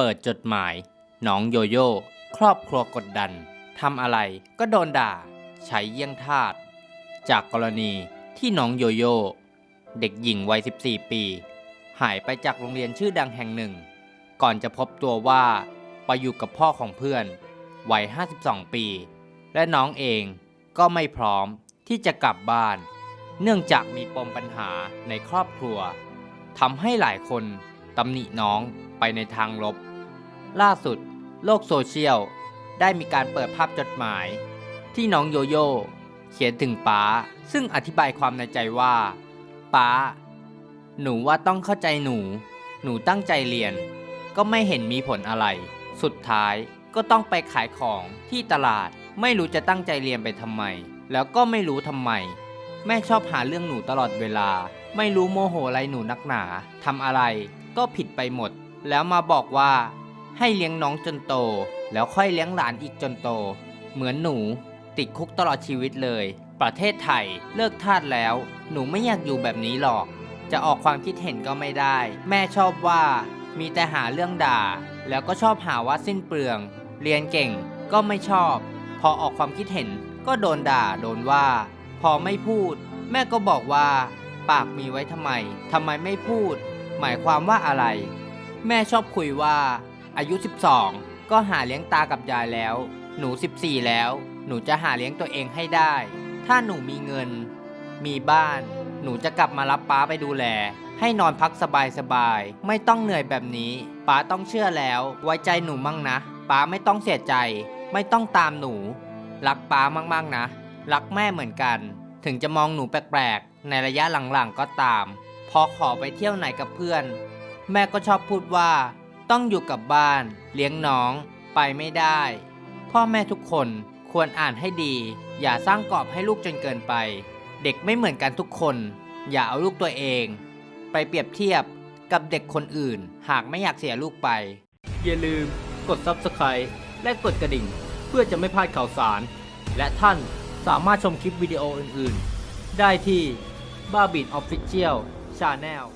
เปิดจดหมาย น้องโยโย่ ครอบครัวกดดัน ทำอะไรก็โดนด่า ใช้เยี่ยงทาส จากกรณีที่น้องโยโย่ เด็กหญิงวัย 14 ปี หายไปจากโรงเรียนชื่อดังแห่งหนึ่ง ก่อนจะพบตัวว่าไปอยู่กับพ่อของเพื่อน วัย 52 ปี และน้องเองก็ไม่พร้อมที่จะกลับบ้าน เนื่องจากมีปมปัญหาในครอบครัวทำให้หลายคนตำหนิน้องไปในทางลบ ล่าสุด โลกโซเชียล ได้มีการเปิดภาพจดหมาย ที่น้องโยโย่เขียนถึงป้า ซึ่งอธิบายความในใจว่าป้า หนูว่าต้องเข้าใจหนู หนูตั้งใจเรียน ก็ไม่เห็นมีผลอะไร สุดท้ายก็ต้องไปขายของที่ตลาด ไม่รู้จะตั้งใจเรียนไปทำไม แล้วก็ไม่รู้ทำไม แม่ชอบหาเรื่องหนูตลอดเวลา ไม่รู้โมโหอะไรหนูนักหนาทำอะไร ก็ผิดไปหมด แล้วมาบอกว่า ให้เลี้ยงน้องจนโต แล้วค่อยเลี้ยงหลานอีกจนโต เหมือนหนู ติดคุกตลอดชีวิตเลย ประเทศไทยเลิกทาสแล้ว หนูไม่อยากอยู่แบบนี้หรอก จะออกความคิดเห็นก็ไม่ได้ แม่ชอบว่า มีแต่หาเรื่องด่า แล้วก็ชอบหาว่าสิ้นเปลือง เรียนเก่งก็ไม่ชอบ พอออกความคิดเห็นก็โดนด่าโดนว่า พอไม่พูด แม่ก็บอกว่า ปากมีไว้ทำไมทำไมไม่พูด หมายความว่าอะไร แม่ชอบคุยว่า อายุ 12 ก็หาเลี้ยงตากับยายแล้ว หนู 14 แล้ว หนูจะหาเลี้ยงตัวเองให้ได้ ถ้าหนูมีเงิน มีบ้าน หนูจะกลับมารับป้าไปดูแล ให้นอนพักสบายๆไม่ต้องเหนื่อยแบบนี้ป้าต้องเชื่อแล้ว ไว้ใจหนูมั่งนะป้าไม่ต้องเสียใจ ไม่ต้องตามหนู รักป้ามากๆนะ รักแม่เหมือนกัน ถึงจะมองหนูแปลกๆ ในระยะหลังๆก็ตาม พอขอไปเที่ยวไหนกับเพื่อน แม่ก็ชอบพูดว่า ต้องอยู่กับบ้าน เลี้ยงน้องไปไม่ได้ พ่อแม่ทุกคนควรอ่านให้ดี อย่าสร้างกรอบให้ลูกจนเกินไป เด็กไม่เหมือนกันทุกคน อย่าเอาลูกตัวเอง ไปเปรียบเทียบกับเด็กคนอื่น หากไม่อยากเสียลูกไป อย่าลืมกด Subscribe และกดกระดิ่ง เพื่อจะไม่พลาดข่าวสาร และท่านสามารถชมคลิปวิดีโออื่นๆ ได้ที่บ้าบินออฟฟิเชียลชาแนล